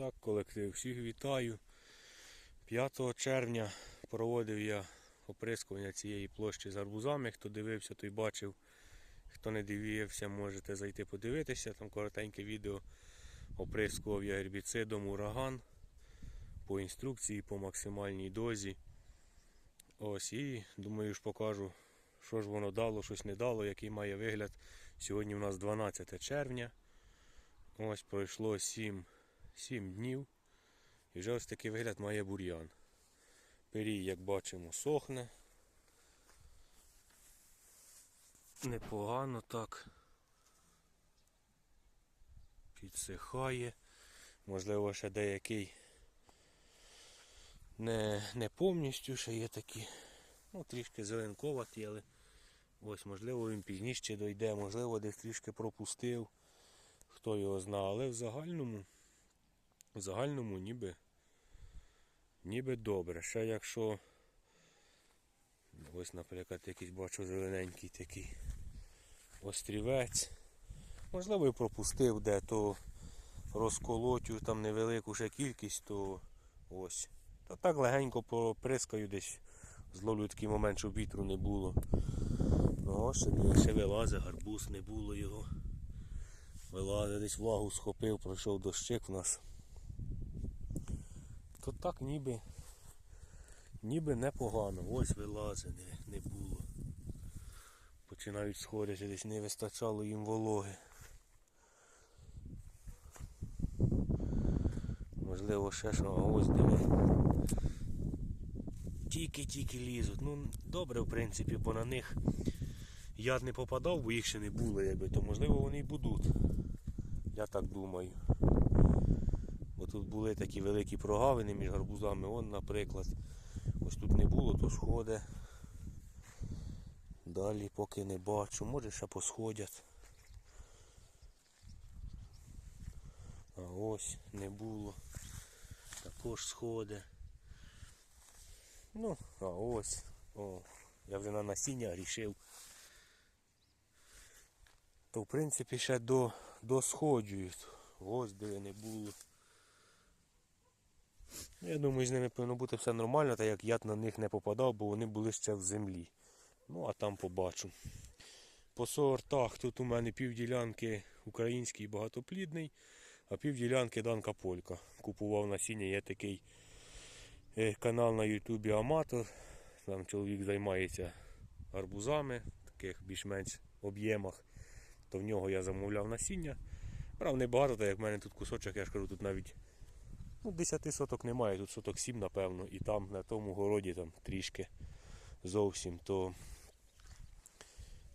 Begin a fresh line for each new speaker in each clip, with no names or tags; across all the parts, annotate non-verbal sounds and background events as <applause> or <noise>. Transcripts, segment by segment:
Так, колектив, всіх вітаю. 5 червня проводив я оприскування цієї площі з арбузами. Хто дивився, той бачив. Хто не дивився, можете зайти подивитися. Там коротеньке відео оприскував я гербіцидом ураган по інструкції, по максимальній дозі. Ось і думаю ж покажу, що ж воно дало, щось не дало, який має вигляд. Сьогодні у нас 12 червня. Ось пройшло 7, 7 днів. І вже ось такий вигляд має бур'ян. Пирій, як бачимо, сохне. Непогано так. Підсихає. Можливо, ще деякий не, не повністю ще є такі. Ну, трішки зеленковаті, але ось, можливо, він пізніше дойде, можливо, десь трішки пропустив. Хто його знає, але в загальному, в загальному ніби, ніби добре. Ще якщо ось, наприклад, якийсь бачу зелененький такий острівець. Можливо, і пропустив де, то розколотю там невелику ще кількість, то ось. Та так легенько поприскаю десь, зловлю такий момент, щоб вітру не було. Ну, ще вилазить, гарбуз не було його. Вилазить, десь влагу схопив, пройшов дощик в нас. То так ніби, ніби непогано. Ось вилазить, не, не було. Починають сходити, десь не вистачало їм вологи. Можливо, ще що, а ось диви. Тільки-тільки лізуть. Ну, добре, в принципі, бо на них яд не попадав, бо їх ще не було, якби, то можливо вони й будуть. Я так думаю. Тут були такі великі прогавини між гарбузами. Вон, наприклад, ось тут не було, то сходи. Далі поки не бачу, може ще посходять. А ось не було. Також сходи. Ну, а ось. О, я вже на насіння рішив. То в принципі ще до, досходжують. Ось де не було. Ну, Я думаю, з ними повинно бути все нормально, так як яд на них не попадав, бо вони були ще в землі. Ну, а там побачу. По сортах тут у мене півділянки український багатоплідний, а півділянки Данка Полька. Купував насіння, є такий е, канал на Ютубі Аматор. Там чоловік займається арбузами, в таких більш-менш об'ємах. То в нього я замовляв насіння. Брав небагато, так як в мене тут кусочок, я ж кажу, тут навіть ну, 10 соток немає, тут соток 7, напевно, і там на тому городі там трішки зовсім, то,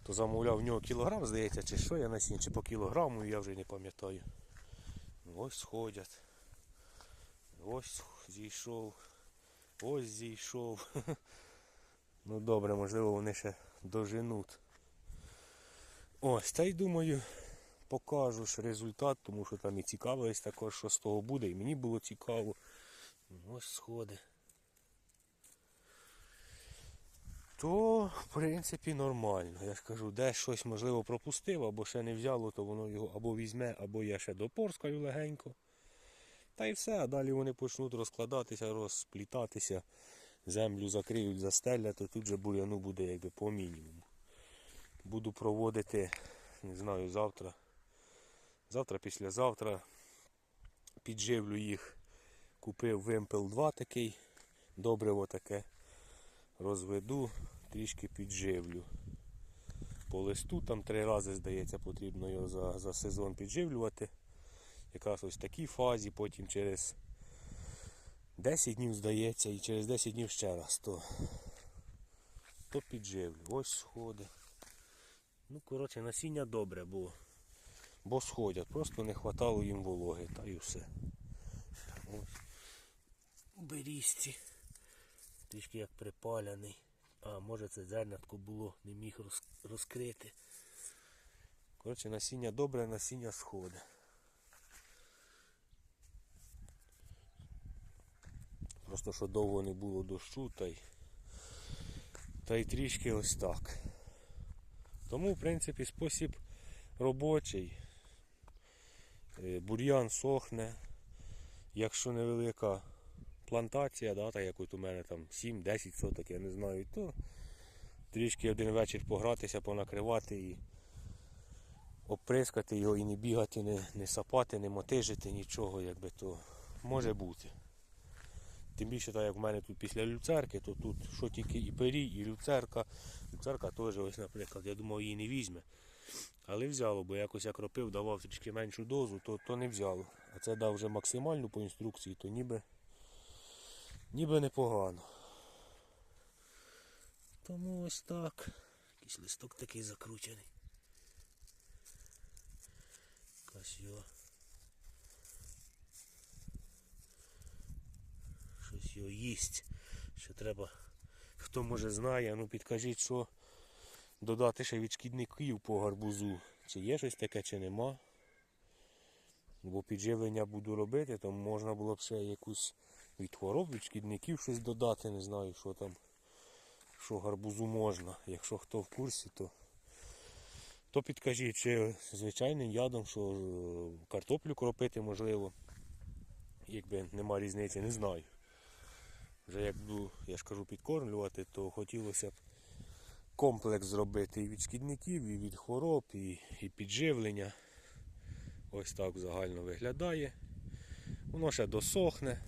то замовляв в нього кілограм, здається, чи що я насіння, чи по кілограму, я вже не пам'ятаю. Ось сходять. Ось зійшов. Ось зійшов. <laughs> Ну добре, можливо, вони ще доженуть. Ось, та й думаю, покажу ж результат, тому що там і цікавились також, що з того буде, і мені було цікаво. Ось сходи. То, в принципі, нормально. Я ж кажу, де щось можливо пропустив, або ще не взяло, то воно його або візьме, або я ще допорскаю легенько. Та й все, а далі вони почнуть розкладатися, розплітатися, землю закриють, застелять, то тут же бур'яну буде якби по мінімуму. Буду проводити, не знаю, завтра. Завтра, післязавтра підживлю їх. Купив вимпел 2 такий, добриво таке. Розведу, трішки підживлю. По листу там три рази, здається, потрібно його за, за сезон підживлювати. Якраз ось в такій фазі, потім через 10 днів здається і через 10 днів ще раз, то, то підживлю. Ось сходи. Ну, коротше, насіння добре, бо, бо сходять. Просто не вистачало їм вологи, та й все. Ось. Берізці. Трішки як припаляний. А, може це зернятко було, не міг розкрити. Коротше, насіння добре, насіння сходить. Просто що довго не було дощу, та й, та й трішки ось так. Тому, в принципі, спосіб робочий. Е, Бур'ян сохне. Якщо невелика плантація, да, так як у мене там 7-10 соток, я не знаю, то трішки один вечір погратися, понакривати і оприскати його і не бігати, не, не сапати, не мотижити нічого, якби то може бути. Тим більше, так як в мене тут після люцерки, то тут що тільки і пирій, і люцерка. Люцерка теж, ось, наприклад, я думав, її не візьме. Але взяло, бо якось як ропив, давав трішки меншу дозу, то, то не взяло. А це дав вже максимальну по інструкції, то ніби, ніби непогано. Тому ось так. Якийсь листок такий закручений. Якась його. Щось його їсть. Що треба. Хто може знає, ну підкажіть, що додати ще від шкідників по гарбузу. Чи є щось таке, чи нема. Бо підживлення буду робити, то можна було б ще якусь від хвороб, від шкідників щось додати, не знаю, що там, що гарбузу можна. Якщо хто в курсі, то, то підкажіть, чи звичайним ядом, що е, картоплю кропити можливо. Якби нема різниці, не знаю. Вже як буду, я ж кажу, підкормлювати, то хотілося б комплекс зробити і від шкідників, і від хвороб, і, і підживлення. Ось так загально виглядає. Воно ще досохне.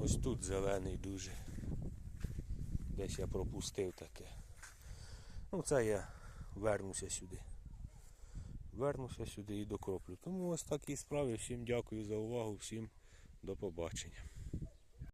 Ось тут зелений дуже. Десь я пропустив таке. Ну це я вернуся сюди. Вернуся сюди і докроплю. Тому ось такі справи. Всім дякую за увагу, всім до побачення.